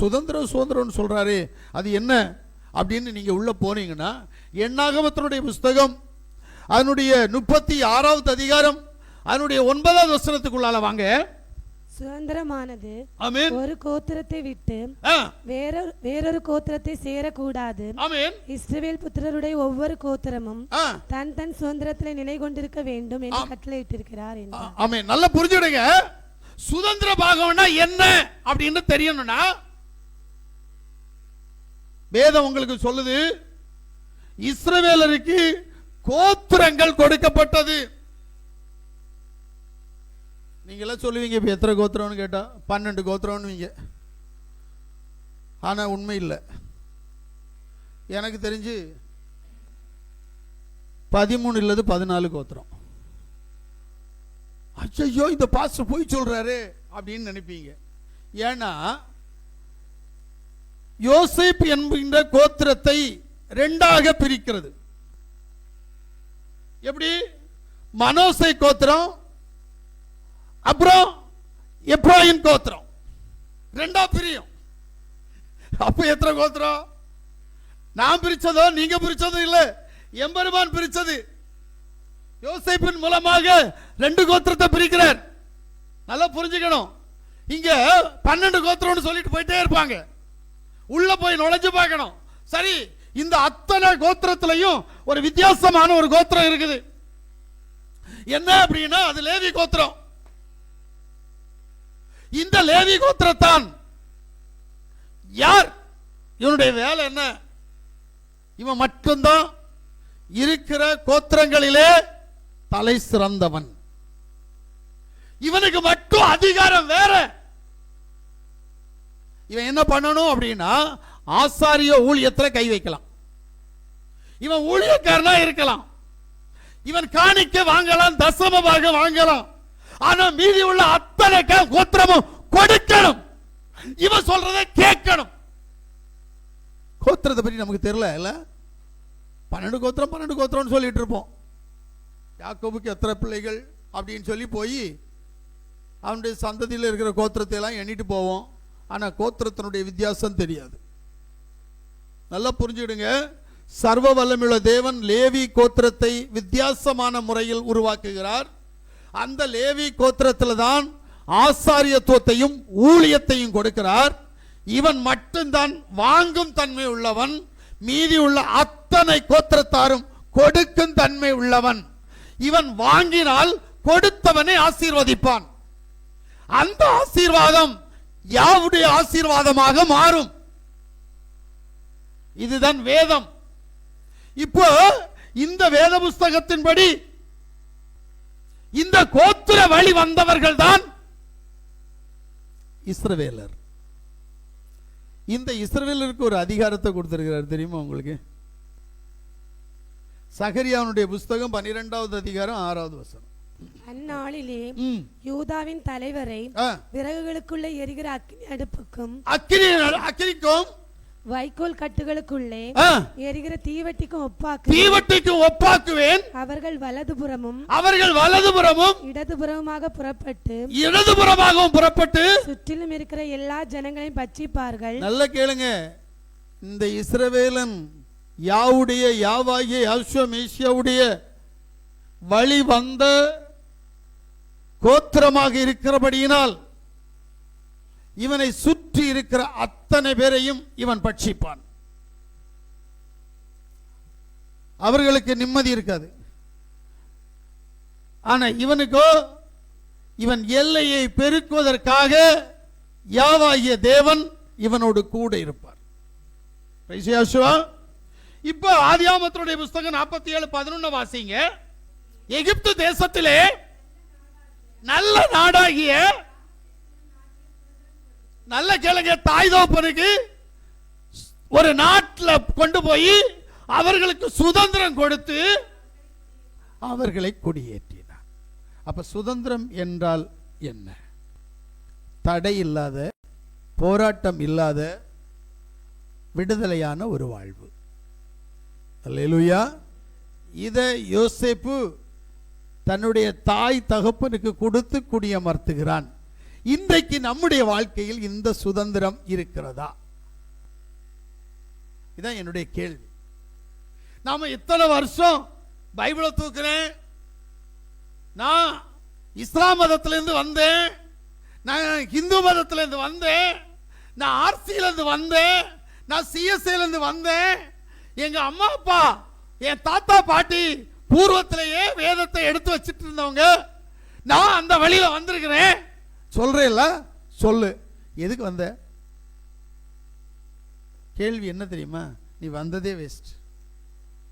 சுதந்திரம் சுதந்திரம்னு சொல்றாரு அது என்ன? அப்படின்னு நீங்க உள்ள போனீங்கன்னா எண்ணாகமத்தினுடைய புஸ்தகம் அதனுடைய முப்பத்தி ஆறாவது அதிகாரம் அதனுடைய ஒன்பதாவது வசனத்துக்குள்ளால வாங்க. சுதந்திரமானது. ஒரு கோத்திரத்தை விட்டு ஆ, வேறொரு கோத்திரத்தை சேரக்கூடாது. ஆமென். இஸ்ரவேல் புத்திரருடைய ஒவ்வொரு கோத்திரமும் தன் தன் சுதந்திரத்திலே நிலை கொண்டிருக்க வேண்டும் என்று கட்டளையிட்டிருக்கிறார் ஆ, என்றார். ஆமென். நல்லா புரிஞ்சுடுங்க சுதந்திர பாகம்னா என்ன அப்படின்னு தெரியணும்னா வேதம் உங்களுக்கு சொல்லுது இஸ்ரவேலருக்கு கோத்திரங்கள் கொடுக்கப்பட்டது. நீங்க சொல்லுவீங்க இப்போ எத்தனை கோத்திரம்னு கேட்டா பன்னெண்டு கோத்திரம்னுவீங்க. ஆனா உண்மை இல்லை. எனக்கு தெரிஞ்சு பதிமூணு இல்லது பதினாலு கோத்திரம். அச்சையோ இந்த பாஸ்டர் போய் சொல்கிறாரு அப்படின்னு நினைப்பீங்க. ஏன்னா யோசிப் என்கின்ற கோத்திரத்தை ரெண்டாக பிரிக்கிறது. எப்படி? மனோசை கோத்திரம் அப்புறம் எப்ராயின் கோத்திரம். ரெண்டா பிரியும். அப்ப எத்தனை கோத்திரம்? நான் பிரிச்சதோ நீங்க பிரிச்சதோ இல்ல எம்பெருமான் பிரிச்சது. யோசிப்பின் மூலமாக ரெண்டு கோத்திரத்தை பிரிக்கிறார். நல்லா புரிஞ்சுக்கணும். இங்க பன்னெண்டு கோத்திரம்னு சொல்லிட்டு போயிட்டே இருப்பாங்க. உள்ள போய் நுழைஞ்சு பார்க்கணும். சரி இந்த அத்தனை கோத்திரத்திலையும் ஒரு வித்தியாசமான ஒரு கோத்திரம் இருக்குது. என்ன அப்படின்னா அது லேவி கோத்திரம். இந்த லேவி கோத்திரத்தான் யார்? இவனுடைய வேலை என்ன? இவன் மட்டும்தான் இருக்கிற கோத்திரங்களிலே தலை சிறந்தவன். இவனுக்கு மட்டும் அதிகாரம் வேற. இவன் என்ன பண்ணணும் அப்படின்னா ஆசாரிய ஊழியத்தில் கை வைக்கலாம். இவன் ஊழியக்காரனா இருக்கலாம். இவன் காணிக்க வாங்கலாம் தசமமாக வாங்கலாம். ஆனா மீதி உள்ள அத்தனை கோத்திரமும் கொடுக்கணும். இவன் சொல்றதை கேட்கணும். கோத்திரத்தை பற்றி நமக்கு தெரியல இல்ல? பன்னெண்டு கோத்திரம் பன்னெண்டு கோத்திரம்னு சொல்லிட்டு இருப்போம். யாக்கோபுக்கு எத்தனை பிள்ளைகள் அப்படின்னு சொல்லி போய் அவனுடைய சந்ததியில் இருக்கிற கோத்திரத்தை எல்லாம் எண்ணிட்டு போவோம். ஆனால் கோத்திரத்தினுடைய வித்தியாசம் தெரியாது. நல்லா புரிஞ்சுடுங்க சர்வ வல்லமுள்ள தேவன் லேவி கோத்திரத்தை வித்தியாசமான முறையில் உருவாக்குகிறார். அந்த லேவி கோத்திரத்தில் தான் ஆசாரியத்துவத்தையும் ஊழியத்தையும் கொடுக்கிறார். இவன் மட்டும்தான் வாங்கும் தன்மை உள்ளவன் மீதி உள்ள அத்தனை கோத்திரத்தாரும் கொடுக்கும் தன்மை உள்ளவன். இவன் வாங்கினால் கொடுத்தவனை ஆசீர்வதிப்பான். அந்த ஆசீர்வாதம் யாவுடைய ஆசீர்வாதமாக மாறும். இதுதான் வேதம். இப்போ இந்த வேத புஸ்தகத்தின்படி இந்த கோத்திர வழி வந்தவர்கள் தான் இஸ்ரவேலர். இந்த இஸ்ரவேலருக்கு ஒரு அதிகாரத்தை கொடுத்திருக்கிறார். தெரியுமா உங்களுக்கு? சகரியாவுடைய புஸ்தகம் பன்னிரெண்டாவது அதிகாரம் ஆறாவது வசனம். அந்நாளிலே. யூதாவின் தலைவரை. விறகுகளுக்குள்ள எரிகிற அக்கினி அடுப்புக்கும் அக்கினி அக்கினிக்கும் வைக்கோல் கட்டுகளுக்குள்ளே எரிகிற தீவட்டிக்கும் ஒப்பாக்கு தீவட்டிக்கும் ஒப்பாக்குவேன். அவர்கள் வலதுபுறமும் அவர்கள் வலதுபுறமும் இடதுபுறமுமாக புறப்பட்டு இடதுபுறமாகவும் புறப்பட்டு சுற்றிலும் இருக்கிற எல்லா ஜனங்களையும் பட்சிப்பார்கள். நல்ல கேளுங்க. இந்த இஸ்ரவேலன் யாவுடைய யாவாகிய யாசுவமேசியாவுடைய வழி வந்த கோத்திரமாக இருக்கிறபடியினால் இவனை சுற்றி இருக்கிற அத்தனை பேரையும் இவன் பட்சிப்பான். அவர்களுக்கு நிம்மதி இருக்காது. ஆனா இவனுக்கோ இவன் எல்லையை பெருக்குவதற்காக யாவாகிய தேவன் இவனோடு கூட இருப்பார். இப்ப இப்போ ஆதியாமத்தினுடைய புஸ்தகம் நாற்பத்தி ஏழு பதினொன்னு வாசிங்க. எகிப்து தேசத்திலே நல்ல நாடாகிய நல்ல கிழங்க தாய் தோப்பனுக்கு ஒரு நாட்டில் கொண்டு போய் அவர்களுக்கு சுதந்திரம் கொடுத்து அவர்களை குடியேற்றினார். அப்ப சுதந்திரம் என்றால் என்ன? தடை இல்லாத போராட்டம் இல்லாத விடுதலையான ஒரு வாழ்வு. அல்லேலூயா. இதை யோசிப்பு தன்னுடைய தாய் தகப்பனுக்கு கொடுத்து குடியமர்த்துகிறான். இன்றைக்கு நம்முடைய வாழ்க்கையில் இந்த சுதந்திரம் இருக்கிறதா? இதான் என்னுடைய கேள்வி. நாம இத்தனை வருஷம் பைபிளை தூக்குறேன்? நான் இஸ்லாம் மதத்திலிருந்து வந்தேன். நான் இந்து மதத்திலிருந்து வந்தேன். நான் ஆர்சியிலேருந்து வந்தேன். நான் சிஎஸ்ஐலேருந்து வந்தேன். எங்க அம்மா அப்பா என் தாத்தா பாட்டி பூர்வத்திலேயே வேதத்தை எடுத்து வச்சிட்டு இருந்தவங்க நான் அந்த வழியில் வந்திருக்கிறேன். சொல்கிறேன்ல சொல்லு. எதுக்கு வந்த? கேள்வி என்ன தெரியுமா? நீ வந்ததே வேஸ்ட்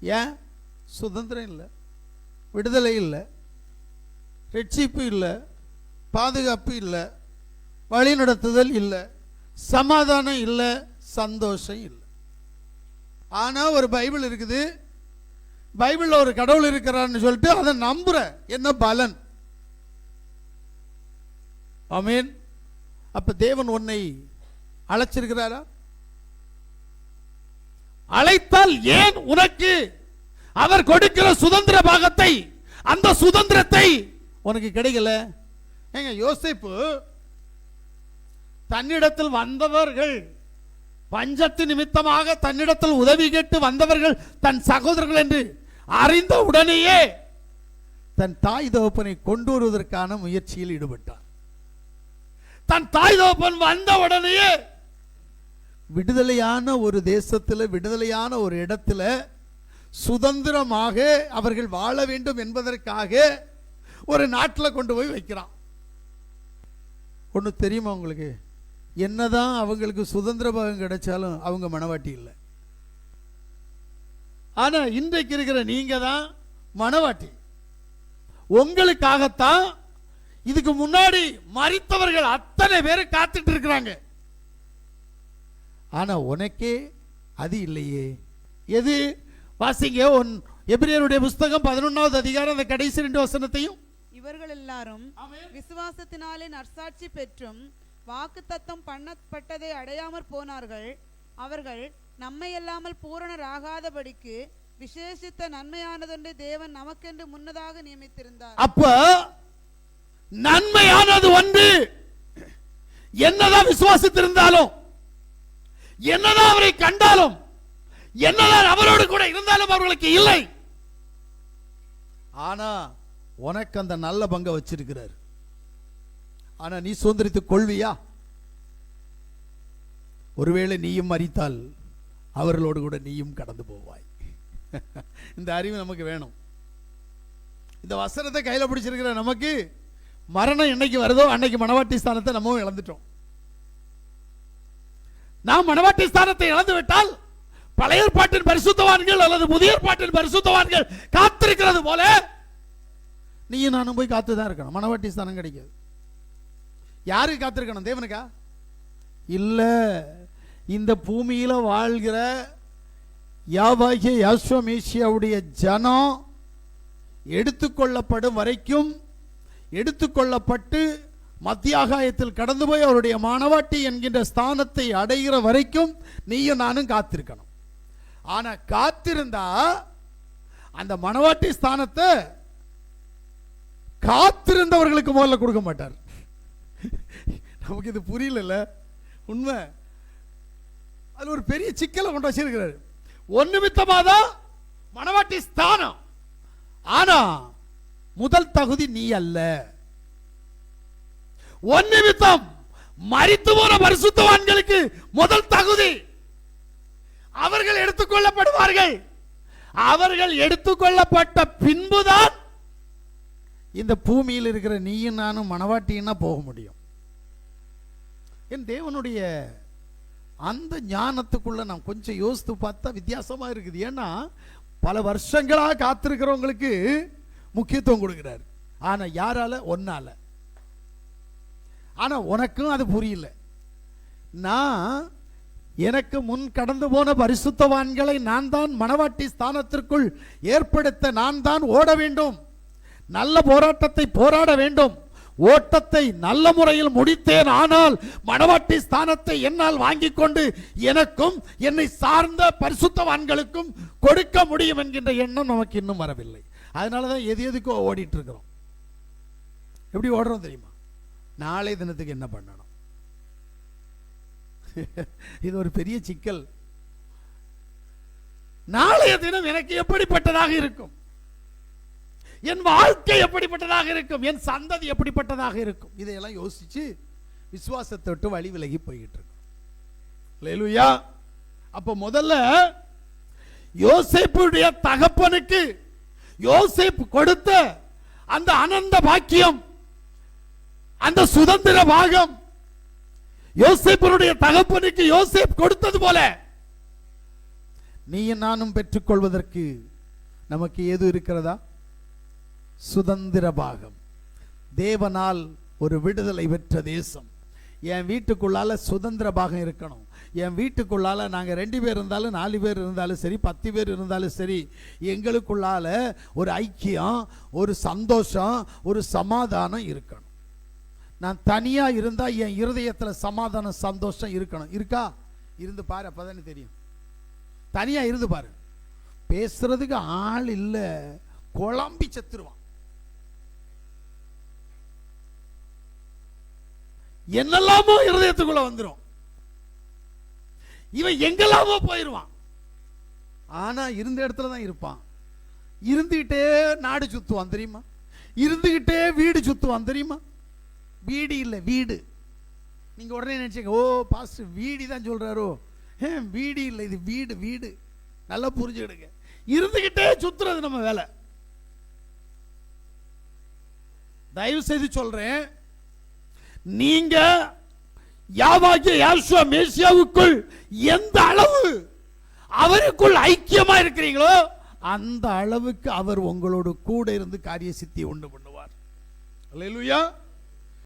ஏன்? சுதந்திரம் இல்லை. விடுதலை இல்லை. ரட்சிப்பு இல்லை. பாதுகாப்பு இல்லை. வழிநடத்துதல் இல்லை. சமாதானம் இல்லை. சந்தோஷம் இல்லை. ஆனால் ஒரு பைபிள் இருக்குது. பைபிளில் ஒரு கடவுள் இருக்கிறான்னு சொல்லிட்டு அதை நம்புற. என்ன பலன்? ஆமீன். அப்ப தேவன் உன்னை அழைச்சிருக்கிறாரா? அழைத்தால் ஏன் உனக்கு அவர் கொடுக்கிற சுதந்திர பாகத்தை அந்த சுதந்திரத்தை உனக்கு கிடைக்கல? ஏங்க யோசிப்பு. தன்னிடத்தில் வந்தவர்கள் பஞ்சத்து நிமித்தமாக தன்னிடத்தில் உதவி கேட்டு வந்தவர்கள் தன் சகோதரர்கள் என்று அறிந்த உடனேயே தன் தாய் தகப்பனை கொண்டு வருவதற்கான முயற்சியில் ஈடுபட்டார் தன் தாய் தகப்பன் வந்த உடனேயே விடுதலையான ஒரு தேசத்தில் விடுதலையான ஒரு இடத்துல சுதந்திரமாக அவர்கள் வாழ வேண்டும் என்பதற்காக ஒரு நாட்டில் கொண்டு போய் வைக்கிறான். ஒன்று தெரியுமா உங்களுக்கு? என்னதான் அவங்களுக்கு சுதந்திர பாகம் கிடைச்சாலும் அவங்க மனவாட்டி இல்லை. ஆனா இன்றைக்கு இருக்கிற நீங்க தான் மனவாட்டி. உங்களுக்காகத்தான் இதுக்கு முன்னாடி மறித்தவர்கள் அத்தனை பேர் காத்துட்டு இருக்கிறாங்க. ஆனா உனக்கே அது இல்லையே. எது? வாசிங்க உன் எபிரேயருடைய புஸ்தகம் பதினொன்னாவது அதிகாரம் அந்த கடைசி ரெண்டு வசனத்தையும். இவர்கள் எல்லாரும் விசுவாசத்தினாலே நற்சாட்சி பெற்றும் வாக்குத்தத்தம் பண்ணப்பட்டதை அடையாமற் போனார்கள். அவர்கள் நம்மையல்லாமல் பூரணராகாதபடிக்கு விசேஷித்த நன்மையானதொன்று தேவன் நமக்கென்று முன்னதாக நியமித்திருந்தார். அப்ப நன்மையானது ஒன்று. என்னதான் விசுவாசித்திருந்தாலும் என்னதான் அவரை கண்டாலும் என்னதான் அவரோடு கூட இருந்தாலும் அவர்களுக்கு இல்லை. ஆனா உனக்கு அந்த நல்ல பங்கை வச்சிருக்கிறார். ஆனா நீ சுதந்திரித்துக் கொள்வியா? ஒருவேளை நீயும் மறித்தால் அவர்களோடு கூட நீயும் கடந்து போவாய். இந்த அறிவு நமக்கு வேணும். இந்த வசனத்தை கையில பிடிச்சிருக்கிற நமக்கு மரணம் என்னைக்கு வருதோ அன்னைக்கு மணவாட்டி ஸ்தானத்தை நம்ம இழந்துட்டோம். நாம் மணவாட்டி ஸ்தானத்தை இழந்து விட்டால் பழைய ஏற்பாட்டின் பரிசுத்தவான்கள் அல்லது புதிய ஏற்பாட்டின் பரிசுத்தவான்கள் காத்திருக்கிறது போல நீயும் நானும் போய் காத்து தான் இருக்கணும். மணவாட்டி ஸ்தானம் கிடைக்காது. யாருக்கு காத்திருக்கணும்? தேவனுக்கா? இல்லை. இந்த பூமியில வாழ்கிற யாவாகிய யாஸ்வமேஷியாவுடைய ஜனம் எடுத்துக்கொள்ளப்படும் வரைக்கும் எடுத்துக்கொள்ளப்பட்டு மத்தியாகாயத்தில் கடந்து போய் அவருடைய மாணவாட்டி என்கின்ற ஸ்தானத்தை அடைகிற வரைக்கும் நீயும் நானும் காத்திருக்கணும். ஆனா காத்திருந்தா அந்த மணவாட்டி ஸ்தானத்தை காத்திருந்தவர்களுக்கு முதல்ல கொடுக்க மாட்டார். நமக்கு இது புரியல உண்மை. அது ஒரு பெரிய சிக்கலை கொண்டு வச்சிருக்கிறாரு. ஒரு நிமித்தமாதான் மணவாட்டி ஸ்தானம். ஆனா முதல் தகுதி நீ அல்ல. ஒன் நிமித்தம் மரித்து போன பரிசுத்தவான்களுக்கு முதல் தகுதி. அவர்கள் எடுத்துக்கொள்ளப்படுவார்கள். அவர்கள் எடுத்துக்கொள்ளப்பட்ட பின்புதான் இந்த பூமியில் இருக்கிற நீயும் நானும் மணவாட்டின்னா போக முடியும். என் தேவனுடைய அந்த ஞானத்துக்குள்ள நான் கொஞ்சம் யோசித்து பார்த்தா வித்தியாசமா இருக்குது. ஏன்னா பல வருஷங்களா காத்திருக்கிறவங்களுக்கு முக்கியத்துவம் கொடுக்கிறார். ஆனா யாரால? ஒன்னால. ஆனா உனக்கும் அது புரியல. நான் எனக்கு முன் கடந்து போன பரிசுத்தவான்களை நான் தான் மணவாட்டி ஸ்தானத்திற்குள் ஏற்படுத்த நான் தான் ஓட வேண்டும். நல்ல போராட்டத்தை போராட வேண்டும். ஓட்டத்தை நல்ல முறையில் முடித்தேன் ஆனால் மணவாட்டி ஸ்தானத்தை என்னால் வாங்கிக் கொண்டு எனக்கும் என்னை சார்ந்த பரிசுத்தவான்களுக்கும் கொடுக்க முடியும் என்கின்ற எண்ணம் நமக்கு இன்னும் வரவில்லை. அதனால தான் எது எதுக்கோ ஓடிட்டு இருக்கிறோம் எப்படி ஓடுறோம் தெரியுமா? நாளை தினத்துக்கு என்ன பண்ணணும்? இது ஒரு பெரிய சிக்கல். நாளைய தினம் எனக்கு எப்படிப்பட்டதாக இருக்கும்? என் வாழ்க்கை எப்படிப்பட்டதாக இருக்கும்? என் சந்ததி எப்படிப்பட்டதாக இருக்கும்? இதையெல்லாம் யோசிச்சு விசுவாசத்தை விட்டு வழி விலகி போய்கிட்டு இருக்கும். அல்லேலூயா அப்ப முதல்ல யோசேப்புடைய தகப்பனுக்கு யோசேப்பு கொடுத்த அந்த அனந்த பாக்கியம் அந்த சுதந்திர பாகம் யோசேப்பனுடைய தகப்பனுக்கு யோசேப் கொடுத்தது போல நீயும் நானும் பெற்றுக்கொள்வதற்கு நமக்கு ஏது இருக்கிறதா? சுதந்திர பாகம். தேவனால் ஒரு விடுதலை பெற்ற தேசம். என் வீட்டுக்குள்ளால சுதந்திர பாகம் இருக்கணும். என் வீட்டுக்குள்ளால நாங்க ரெண்டு பேர் இருந்தாலும் நாலு பேர் இருந்தாலும் சரி பத்து பேர் இருந்தாலும் சரி எங்களுக்குள்ளால ஒரு ஐக்கியம் ஒரு சந்தோஷம் ஒரு சமாதானம் இருக்கணும். நான் தனியா இருந்தா என் இருதயத்தில் சமாதானம் சந்தோஷம் இருக்கணும். இருக்கா? இருந்து பாரு அப்பதானே தெரியும். தனியா இருந்து பாரு. பேசுறதுக்கு ஆள் இல்ல. குழம்பி செத்துருவான். என்னெல்லாமோ இருதயத்துக்குள்ள வந்துரும். இவன் எங்கெல்லாமோ போயிடுவான் ஆனா இருந்த இடத்துல தான் இருப்பான். இருந்துகிட்டே நாடு சுத்துவான் தெரியுமா? இருந்துகிட்டே வீடு சுத்துவான் தெரியுமா? வீடு இல்லை வீடு. நீங்க உடனே நினைச்சீங்க ஓ பாஸ்ட் வீடு தான் சொல்றாரோ? ஏ வீடு இல்லை இது வீடு வீடு. நல்லா புரிஞ்சுக்கிடுங்க. இருந்துகிட்டே சுத்துறது நம்ம வேலை. தயவு செய்து சொல்றேன் நீங்க யாவாகிய யாசுவா மேசியாவுக்குள் எந்த அளவு அவருக்குள் ஐக்கியமா இருக்கிறீங்களோ அந்த அளவுக்கு அவர் உங்களோடு கூட இருந்து காரிய சித்தி உண்டு பண்ணுவார். அல்லேலூயா.